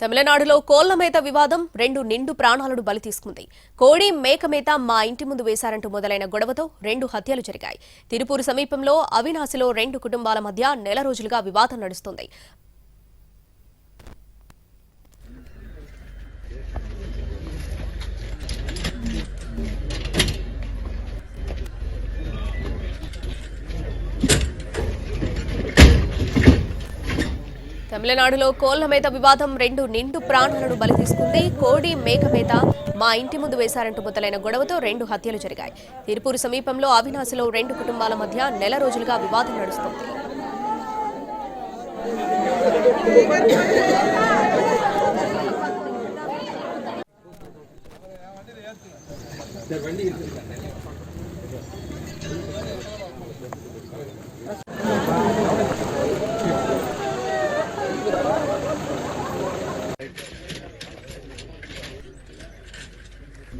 తమిళనాడులో కోళ్ళ మేత వివాదం రెండు నిండు ప్రాణాలను బలి తీసుకుంది. కోడి మేక మేత మా ఇంటి ముందు వేశారంటూ మొదలైన గొడవతో రెండు హత్యలు జరిగాయి. తిరుపూరు సమీపంలో అవినాశిలో రెండు కుటుంబాల మధ్య నెల రోజులుగా వివాదం నడుస్తుంది. తమిళనాడులో కోళ్ళ మేత వివాదం రెండు నిండు ప్రాణాలను బలి తీసుకుంది కోడి మేక మేత మా ఇంటి ముందు వేశారంటూ మొదలైన గొడవతో రెండు హత్యలు జరిగాయి. తిరుపూరు సమీపంలో అవినాశిలో రెండు కుటుంబాల మధ్య నెల రోజులుగా వివాదం నడుస్తోంది.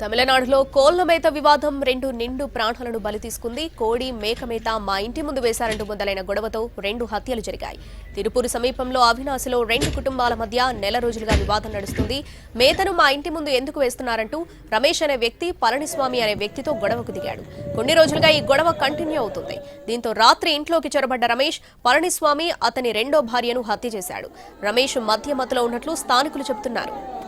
తమిళనాడులో కోళ్ళ మేత వివాదం రెండు నిండు ప్రాణాలను బలి తీసుకుంది. కోడి మేక మేత మా ఇంటి ముందు వేశారంటూ మొదలైన గొడవతో రెండు హత్యలు జరిగాయి. తిరుపూరు సమీపంలో అవినాశిలో రెండు కుటుంబాల మధ్య నెల రోజులుగా వివాదం నడుస్తుంది. మేతను మా ఇంటి ముందు ఎందుకు వేస్తున్నారంటూ రమేష్ అనే వ్యక్తి పళనిస్వామి అనే వ్యక్తితో గొడవకు దిగాడు. కొన్ని రోజులుగా ఈ గొడవ కంటిన్యూ అవుతుంది. దీంతో రాత్రి ఇంట్లోకి చొరబడ్డ రమేష్ పళనిస్వామి అతని రెండో భార్యను హత్య చేశాడు. రమేష్ మధ్య మతలో ఉన్నట్లు స్థానికులు చెబుతున్నారు.